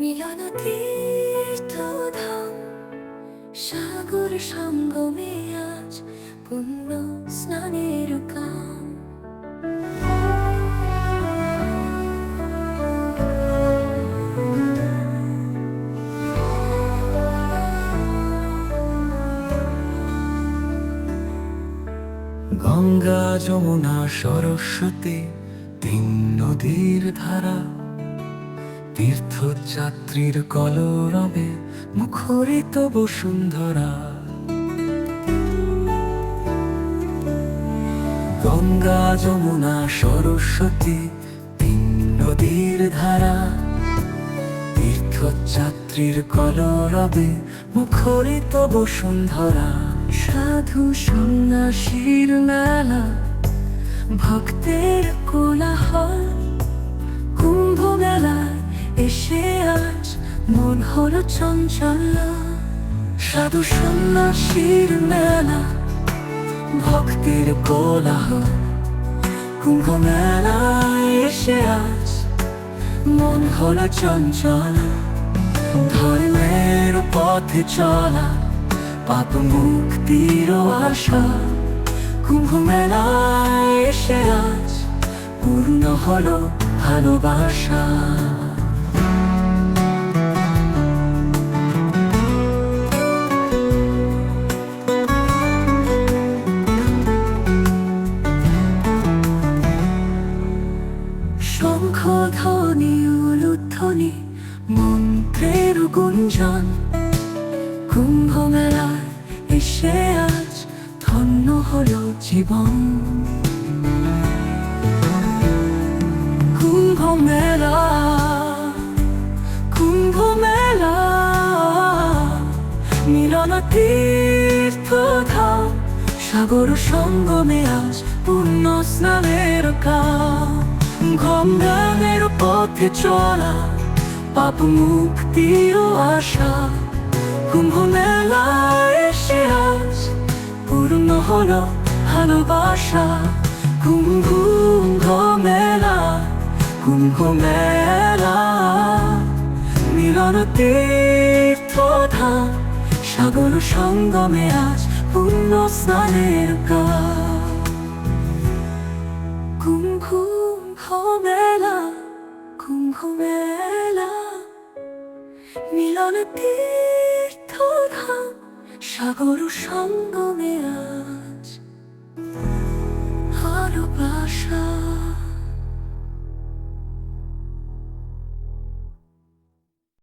মিলন তীর্থধাম সাগর সঙ্গমে আজ পুণ্য স্নানের কাম। গঙ্গা যমুনা সরস্বতী তিন নদীর ধারা তীর্থযাত্রীর কলরবে মুখরিত বসুন্ধরা। গঙ্গা যমুনা সরস্বতী তিন নদীর ধারা। তীর্থযাত্রীর কলরবে মুখরিত বসুন্ধরা। সাধু সন্ন্যাসীর মেলা, ভক্তের কোলাহল। এসে আজ মন হলো চঞ্চল। সাধু সন্ন্যাসীর মেলা, ভক্তের কোলাহল। কুম্ভ মেলায় এসে আজ মন হলো চঞ্চল। ধর্মের পথে চলা, পাপ মুক্তির আশা। কুম্ভ মেলায় এসে আজ পূর্ণ হলো ভালোবাসা। মন্ত্রের গুঞ্জন কুম্ভ মেলায় এসে আজ ধন্য হলো জীবন। কুম্ভ মেলা কুম্ভ মেলা মিলন তীর্থ সাগর সঙ্গমে আজ পূর্ণ স্নানের কাম। গঙ্গানের পথে চলা পাপ মুক্তির আশা। কুম্ভ মেলায় আজ পূর্ণ হলো ভালোবাসা। কুম্ভ মেলা কুম্ভ মেলা মিলন তীর্থ ধাম সাগর সঙ্গমে আজ পূর্ণ স্নানের কুম্ভ মেলা কুম্ভ মেলা মিলন তীর্থ ধাম সাগর সঙ্গমে আজ ভালোবাসা